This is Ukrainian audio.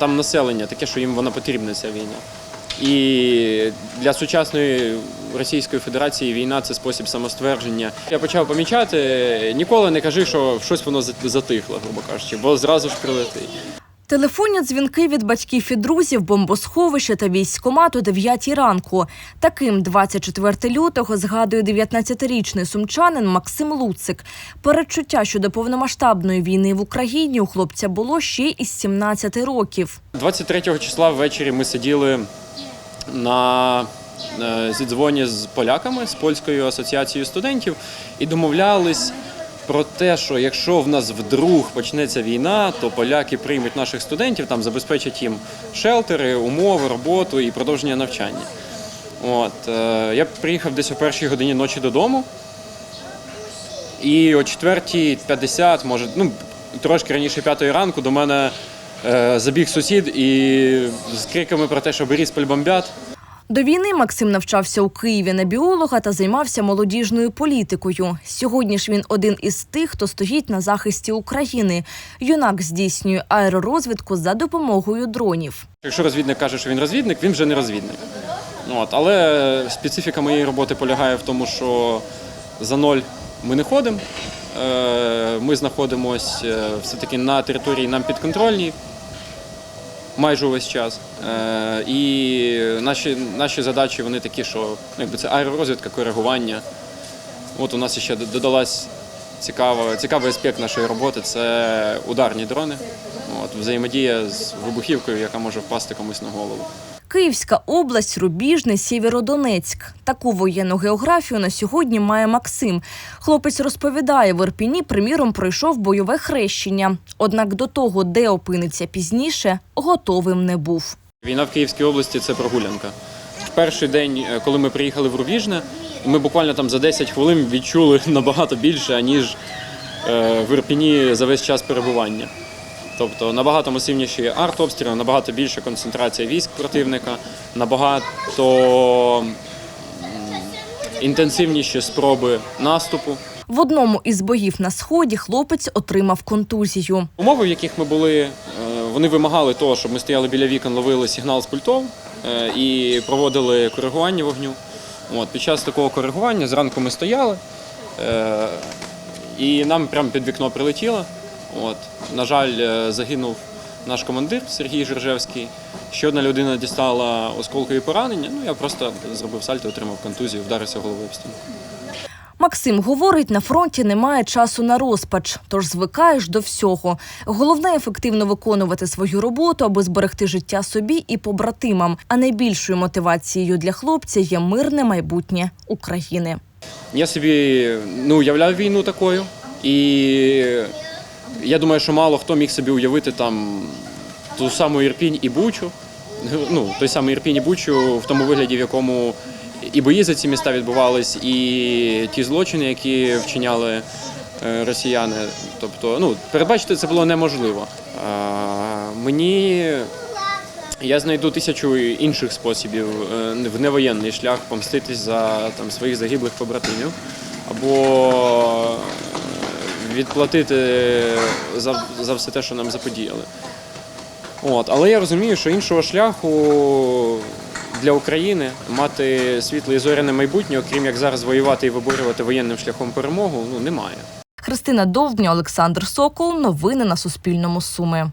Там населення таке, що їм вона потрібна ця війна. І для сучасної Російської Федерації війна це спосіб самоствердження. Я почав помічати, ніколи не кажи, що щось воно затихло, грубо кажучи, бо зразу ж прилетить. Телефонні дзвінки від батьків і друзів, бомбосховища та військкомат о 9 ранку. Таким 24 лютого згадує 19-річний сумчанин Максим Луцик. Передчуття щодо повномасштабної війни в Україні у хлопця було ще із 17 років. 23 числа ввечері ми сиділи на е, зідзвоні з поляками з польською асоціацією студентів і домовлялись про те, що якщо в нас вдруг почнеться війна, то поляки приймуть наших студентів, там забезпечать їм шелтери, умови, роботу і продовження навчання. От е, я приїхав десь о першій годині ночі додому. І о 4.50, може, ну трошки раніше п'ятої ранку, до мене е, забіг сусід і з криками про те, що Борисполь бомбять. До війни Максим навчався у Києві на біолога та займався молодіжною політикою. Сьогодні ж він один із тих, хто стоїть на захисті України. Юнак здійснює аеророзвідку за допомогою дронів. Якщо розвідник каже, що він розвідник, він вже не розвідник. От, але специфіка моєї роботи полягає в тому, що за ноль ми не ходимо. Е, Ми знаходимося все-таки на території нам підконтрольній майже увесь час. Е, І наші, наші задачі вони такі, що ну, якби це аеророзвідка, коригування. От у нас ще додалась цікава, цікавий аспект нашої роботи це ударні дрони. От, взаємодія з вибухівкою, яка може впасти комусь на голову. Київська область, Рубіжне, Сєвєродонецьк. Таку воєнну географію на сьогодні має Максим. Хлопець розповідає, в Ірпіні, приміром, пройшов бойове хрещення. Однак до того, де опиниться пізніше, готовим не був. Війна в Київській області це прогулянка. Перший день, е, коли ми приїхали в Рубіжне, ми буквально там за 10 хвилин відчули набагато більше, ніж е, в Ірпіні за весь час перебування. Тобто набагато масивніші артобстріли, набагато більша концентрація військ противника, набагато інтенсивніші спроби наступу. В одному із боїв на сході хлопець отримав контузію. Умови, в яких ми були, е, вони вимагали того, щоб ми стояли біля вікон, ловили сигнал з пультов е, і проводили коригування вогню. От, під час такого коригування зранку ми стояли, е, і нам прямо під вікно прилетіло. От, на жаль, е, загинув наш командир Сергій Жержевський. Ще одна людина дістала осколкові поранення. Ну, я просто зробив сальто, отримав контузію, вдарився головою об стіну. Максим говорить, на фронті немає часу на розпач, тож звикаєш до всього. Головне ефективно виконувати свою роботу, аби зберегти життя собі і побратимам. А найбільшою мотивацією для хлопця є мирне майбутнє України. Я собі не уявляв війну такою, і я думаю, що мало хто міг собі уявити там ту саму Ірпінь і Бучу. Ну, той самий Ірпінь і Бучу в тому вигляді, в якому і бої за ці міста відбувались, і ті злочини, які вчиняли е, росіяни. Тобто, ну, передбачити це було неможливо. Мені я знайду тисячу інших способів е, в невоєнний шлях помститись за там, своїх загиблих побратимів або е, відплатити за, за все те, що нам заподіяли. От, але я розумію, що іншого шляху для України мати світле і зоряне майбутнє, окрім як зараз воювати і виборювати воєнним шляхом перемогу, ну немає. Христина Довбня, Олександр Сокол. Новини на Суспільному. Суми.